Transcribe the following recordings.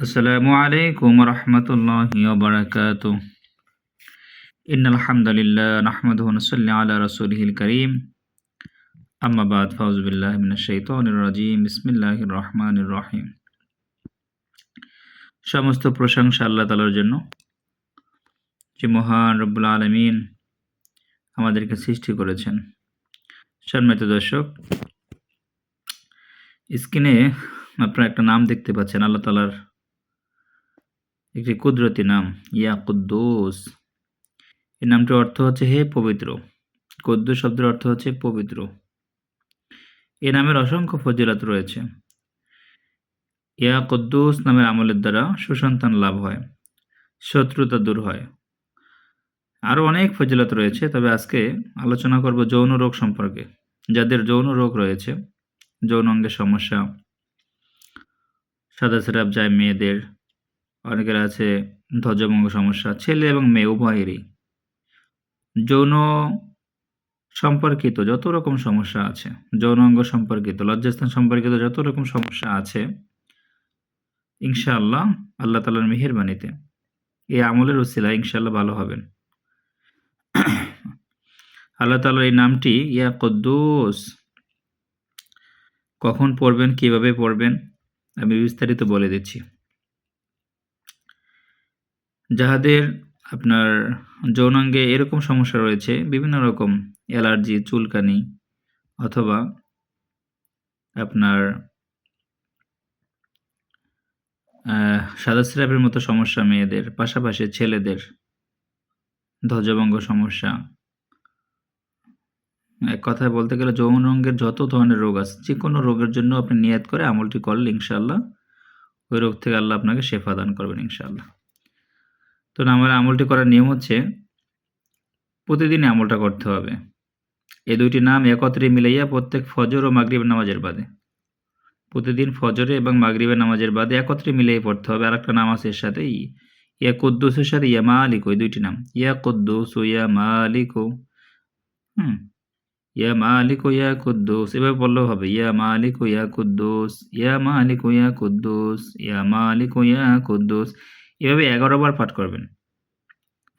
আসসালামু আলাইকুম রহমতুল্লাহি ওবরাকাত ইন আলহামদুলিল্লাহ নাহমাদুহু নসাল্লি আলা রাসূলিহিল কারীম। আম্মা বাদ, ফাউযু বিল্লাহি মিনাশ শাইতানির রাজীম। বিসমিল্লাহির রহমানির রহিম। সমস্ত প্রশংসা আল্লাহ তাআলার জন্য যে মহান রব্বুল আলামিন আমাদেরকে সৃষ্টি করেছেন। সম্মানিত দর্শক, স্ক্রিনে আপনারা একটা নাম দেখতে পাচ্ছেন, আল্লাহ তাআলার একটি কুদরতি নাম, ইয়া কুদ্দুস। এই নামটির অর্থ হচ্ছে হে পবিত্র। কুদ্দুস শব্দের অর্থ হচ্ছে পবিত্র। এ নামের অসংখ্য ফজিলত রয়েছে। ইয়া কুদ্দুস নামের আমলের দ্বারা সুসন্তান লাভ হয়, শত্রুতা দূর হয়। আরও অনেক ফজিলত রয়েছে, তবে আজকে আলোচনা করব যৌন রোগ সম্পর্কে। যাদের যৌন রোগ রয়েছে যৌন অঙ্গের সমস্যা, সাদা সেরাপ যায় মেয়েদের অনেকের আছে ধ্বজভঙ্গ সমস্যা, ছেলে এবং মেয়ে, উভয়েরই। যৌন সম্পর্কিত যত রকম সমস্যা আছে, যৌন অঙ্গ সম্পর্কিত, লজ্জাস্থান সম্পর্কিত যত রকম সমস্যা আছে, ইনশাআল্লাহ আল্লাহ তালার মেহেরবানিতে এই আমলের উসিলা ইনশাআল্লাহ ভালো হবেন। আল্লাহ তালার এই নামটি, ইয়া কদ্দুস, কখন পড়বেন, কীভাবে পড়বেন, আমি বিস্তারিত বলে দিচ্ছি। যাহাদের আপনার যৌনাঙ্গে এরকম সমস্যা রয়েছে, বিভিন্ন রকম অ্যালার্জি, চুলকানি অথবা আপনার সাদা স্রাবের মতো সমস্যা মেয়েদের, পাশাপাশি ছেলেদের ধ্বজভঙ্গ সমস্যা। এক কথায় বলতে গেলে যৌন রঙের যত ধরনের রোগ আছে, যে কোনো রোগের জন্য আপনি নিয়াত করে আমলটি করলে ইনশাল্লাহ ওই রোগ থেকে আল্লাহ আপনাকে শেফা দান করবেন ইনশাল্লাহ তো আমার আমলটি করার নিয়ম হচ্ছে প্রতিদিন আমলটা করতে হবে। এই দুইটি নাম একত্রে মিলাইয়া প্রত্যেক ফজর ও মাগরিবের নামাজের বাদে। প্রতিদিন ফজরে এবং মাগরিবের নামাজের বাদে একত্রে মিলিয়ে পড়তে হবে। আর একটা নাম আছে এর সাথে ইয়া কুদ্দুসের সাথে ইয়া মালিক, ওই দুইটি নাম। ইয়া কুদ্দুস ও ইয়া মালিক হুম। ইয়া মালিক ও ইয়া কুদ্দুস। এভাবে বললেও হবে। ইয়া মালিক ও ইয়া কুদ্দুস, ইয়া মালিক ও ইয়া কুদ্দুস, ইয়া মালিক ও ইয়া কুদ্দুস। এভাবে এগারো বার পাঠ করবেন।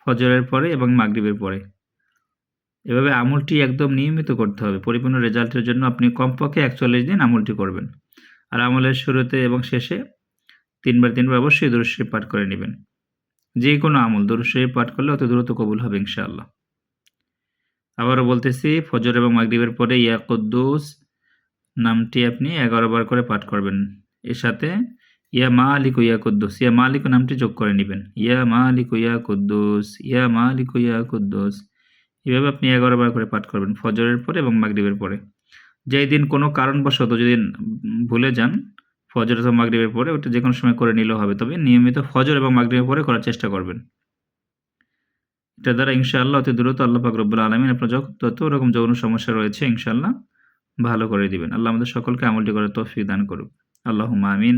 ফজরের পরে এবং মাগরিবের পরে। এভাবে আমলটি একদম নিয়মিত করতে হবে। পরিপূর্ণ রেজাল্টের জন্য আপনি কমপক্ষে একচল্লিশ দিন আমলটি করবেন। আর আমলের শুরুতে এবং শেষে তিনবার তিনবার অবশ্যই দরুশ্বরী পাঠ করে নেবেন। যে কোনো আমল দরুশ্বরী পাঠ করলে অত দ্রুত কবুল হবে ইনশাআল্লাহ। আবারও বলতেছি, ফজর এবং মাগরিবের পরে ইয়া কুদ্দুস নামটি আপনি এগারো বার করে পাঠ করবেন। এর সাথে ইয়া মালিক ইয়া কুদ্দুস। ইয়া মালিক নামটি যোগ করে নেবেন। ইয়া মালিক ইয়া কুদ্দুস। ইয়া মালিক ইয়া কুদ্দুস। এভাবে আপনি এগারো বার করে পাঠ করবেন, ফজরের পরে এবং মাগরিবের পরে। যেই দিন কোনো কারণবশত যদি ভুলে যান, ফজর অথবা মাগরিবের পরে, ওটা যে কোনো সময় করে নিলেও হবে। তবে নিয়মিত ফজর এবং মাগরিবের পরে করার চেষ্টা করবেন। এটা দ্বারা ইনশাআল্লাহ অতি দ্রুত আল্লাহ পাক রব্বুল আলমিন আপনার যত রকম যৌন সমস্যা রয়েছে ইনশাআল্লাহ ভালো করে দিবেন। আল্লাহ আমাদের সকলকে আমলটি করে তৌফিক দান করুক। আল্লাহ আমিন।